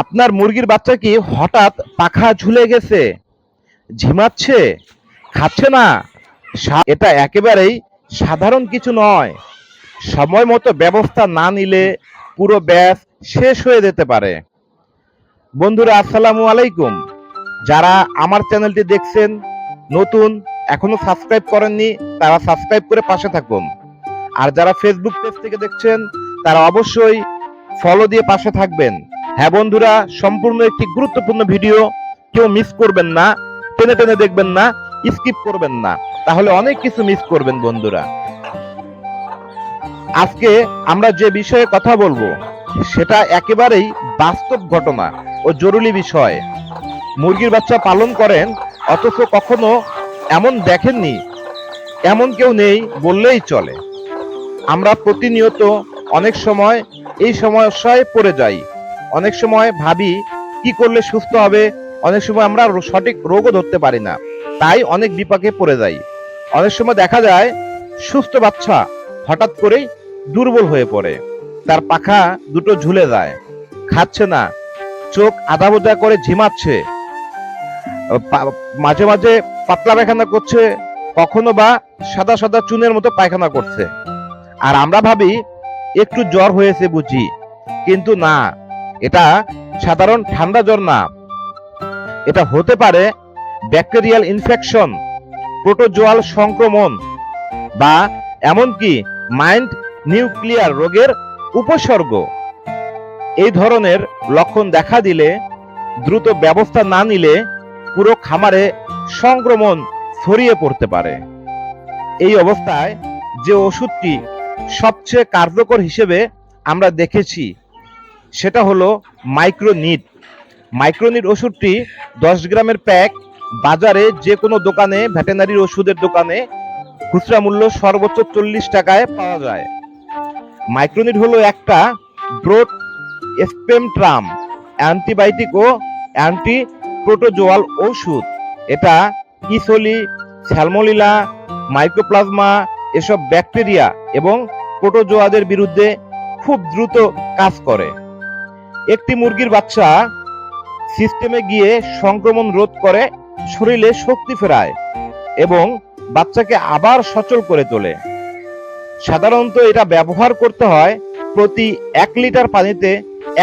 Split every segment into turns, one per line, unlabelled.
আপনার মুরগির বাচ্চা কি হঠাৎ পাখা ঝুলে গেছে? ঝিমাচ্ছে? খাচ্ছে না? এটা একেবারেই সাধারণ কিছু নয়। সময় মতো ব্যবস্থা না নিলে পুরো ব্যাস শেষ হয়ে যেতে পারে। বন্ধুরা, আসসালামু আলাইকুম। যারা আমার চ্যানেলটি দেখছেন, নতুন, এখনও সাবস্ক্রাইব করেননি, তারা সাবস্ক্রাইব করে পাশে থাকুন। আর যারা ফেসবুক পেজ থেকে দেখছেন, তারা অবশ্যই ফলো দিয়ে পাশে থাকবেন। হ্যাঁ বন্ধুরা, সম্পূর্ণ একটি গুরুত্বপূর্ণ ভিডিও। কেউ মিস করবেন না, টেনে টেনে দেখবেন না স্কিপ করবেন না। তাহলে অনেক কিছু মিস করবেন বন্ধুরা। আজকে আমরা যে বিষয়ে কথা বলব, সেটা একেবারেই বাস্তব ঘটনা ও জরুরি বিষয়। মুরগির বাচ্চা পালন করেন, অথচ কখনো এমন দেখেননি, এমন কেউ নেই বললেই চলে। আমরা প্রতিনিয়ত অনেক সময় এই সমস্যায় পড়ে যাই। অনেক সময় ভাবি, কি করলে সুস্থ হবে? অনেক সময় আমরা সঠিক রোগও ধরতে পারি না। তাই অনেক বিপাকে পড়ে যাই। অনেক সময় দেখা যায়, সুস্থ বাচ্চা হঠাৎ করেই দুর্বল হয়ে পড়ে। তার পাখা দুটো ঝুলে যায়, খাচ্ছে না, চোখ আধা বোঝা করে ঝিমাচ্ছে। মাঝে মাঝে পাতলা পায়খানা করছে, কখনো বা সাদা সাদা চুনের মতো পায়খানা করছে। আর আমরা ভাবি, একটু জ্বর হয়েছে বুঝি, কিন্তু না এটা সাধারণ ঠান্ডা জ্বর না। এটা হতে পারে ব্যাকটেরিয়াল ইনফেকশন, প্রোটোজোয়াল সংক্রমণ বা এমনকি মাইন্ড নিউক্লিয়ার রোগের উপসর্গ। এই ধরনের লক্ষণ দেখা দিলে দ্রুত ব্যবস্থা না নিলে পুরো খামারে সংক্রমণ ছড়িয়ে পড়তে পারে। এই অবস্থায় যে ওষুধটি সবচেয়ে কার্যকর হিসেবে আমরা দেখেছি সেটা হলো মাইক্রোনিট মাইক্রোনিট ওষুধটি দশ গ্রামের প্যাক, বাজারে যে কোনো দোকানে, ভেটেনারির ওষুধের দোকানে খুচরা মূল্য সর্বোচ্চ চল্লিশ টাকায় পাওয়া যায়। মাইক্রোনিট হলো একটা ব্রোড স্পেমট্রাম, অ্যান্টিবায়োটিক ও অ্যান্টি প্রোটোজোয়াল ঔষধ এটা ইসোলি, স্যালমোলিলা মাইক্রোপ্লাজমা এসব ব্যাকটেরিয়া এবং প্রোটোজোয়াদের বিরুদ্ধে খুব দ্রুত কাজ করে। একটি মুরগির বাচ্চা সিস্টেমে গিয়ে সংক্রমণ রোধ করে, শরীরে শক্তি ফেরায় এবং বাচ্চাকে আবার সচল করে তোলে। সাধারণত এটা ব্যবহার করতে হয় প্রতি এক লিটার পানিতে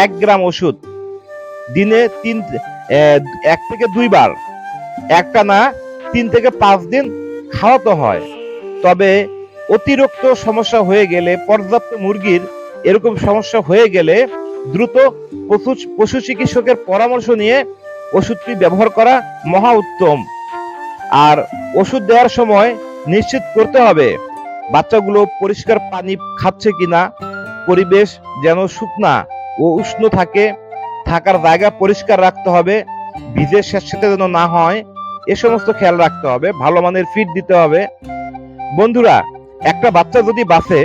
এক গ্রাম ওষুধ। দিনে তিন এক থেকে দুইবার একটা না তিন থেকে পাঁচ দিন খাওয়াতে হয়। তবে অতিরিক্ত সমস্যা হয়ে গেলে, পর্যাপ্ত মুরগির এরকম সমস্যা হয়ে গেলে দ্রুত পশু পশু চিকিৎসকের পরামর্শ নিয়ে ওষুধটি ব্যবহার করা মহা উত্তম। আর ওষুধ দেওয়ার সময় নিশ্চিত করতে হবে, বাচ্চাগুলো পরিষ্কার পানি খাচ্ছে কিনা, পরিবেশ যেন শুকনা ও উষ্ণ থাকে, থাকার জায়গা পরিষ্কার রাখতে হবে, ভিজে স্যাঁতস্যাঁতে যেন না হয়, এ সমস্ত খেয়াল রাখতে হবে, ভালো মানের ফিড দিতে হবে। বন্ধুরা, একটা বাচ্চা যদি বাঁচে,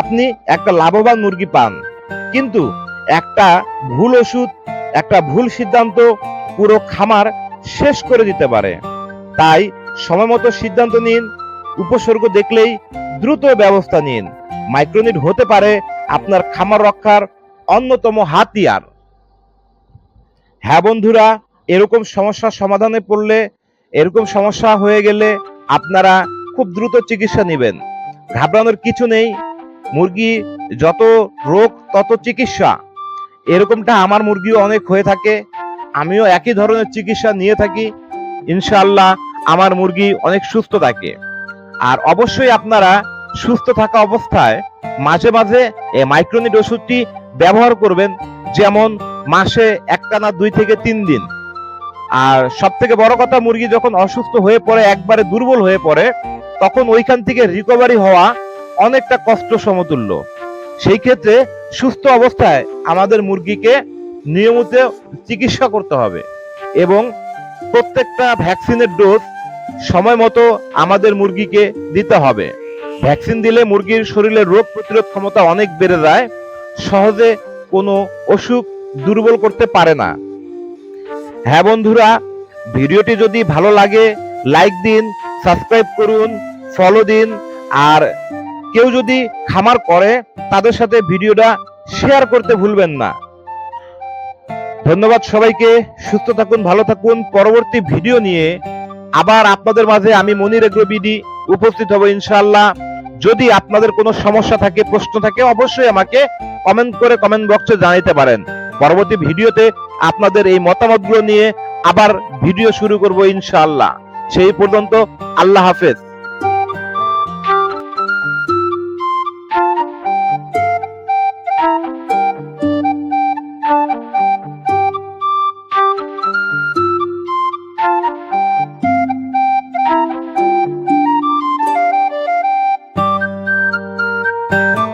আপনি একটা লাভবান মুরগি পান। কিন্তু একটা ভুল ওষুধ, একটা ভুল সিদ্ধান্ত পুরো খামার শেষ করে দিতে পারে। তাই সময় মতো সিদ্ধান্ত নিন, উপসর্গ দেখলেই দ্রুত ব্যবস্থা নিন। মাইক্রোনিট হতে পারে আপনার খামার রক্ষার অন্যতম হাতিয়ার। হ্যাঁ বন্ধুরা, এরকম সমস্যার সমাধানে পড়লে, এরকম সমস্যা হয়ে গেলে আপনারা খুব দ্রুত চিকিৎসা নেবেন। ঘাবড়ানোর কিছু নেই। মুরগি যত রোগ, তত চিকিৎসা। এরকমটা আমার মুরগিও অনেক হয়ে থাকে। আমিও একই ধরনের চিকিৎসা নিয়ে থাকি। ইনশাল্লাহ আমার মুরগি অনেক সুস্থ থাকে। আর অবশ্যই আপনারা সুস্থ থাকা অবস্থায় মাঝে মাঝে এই মাইক্রোনিট ওষুধটি ব্যবহার করবেন, যেমন মাসে একটানা দুই থেকে তিন দিন। আর সব থেকে বড় কথা, মুরগি যখন অসুস্থ হয়ে পড়ে, একবারে দুর্বল হয়ে পড়ে, তখন ওইখান থেকে রিকভারি হওয়া অনেকটা কষ্ট সমতুল্য সেই ক্ষেত্রে সুস্থ অবস্থায় আমাদের মুরগিকে নিয়মিত চিকিৎসা করতে হবে এবং প্রত্যেকটা ভ্যাকসিনের ডোজ সময় মতো আমাদের মুরগিকে দিতে হবে। ভ্যাকসিন দিলে মুরগির শরীরে রোগ প্রতিরোধ ক্ষমতা অনেক বেড়ে যায়, সহজে কোনো অসুখ দুর্বল করতে পারে না। হ্যাঁ বন্ধুরা, ভিডিওটি যদি ভালো লাগে, লাইক দিন, সাবস্ক্রাইব করুন ফলো দিন, আর কেউ যদি খামার করে, তাদের সাথে ভিডিওটা শেয়ার করতে ভুলবেন না। ধন্যবাদ সবাইকে, সুস্থ থাকুন, ভালো থাকুন। পরবর্তী ভিডিও নিয়ে আবার আপনাদের মাঝে আমি মনির এগ্রো বিডি উপস্থিত হব ইনশাআল্লাহ। যদি আপনাদের কোনো সমস্যা থাকে, প্রশ্ন থাকে, অবশ্যই আমাকে কমেন্ট করে কমেন্ট বক্সে জানাতে পারেন। পরবর্তী ভিডিওতে আপনাদের এই মতামতগুলো নিয়ে আবার ভিডিও শুরু করব ইনশাআল্লাহ। সেই পর্যন্ত আল্লাহ হাফেজ। thank you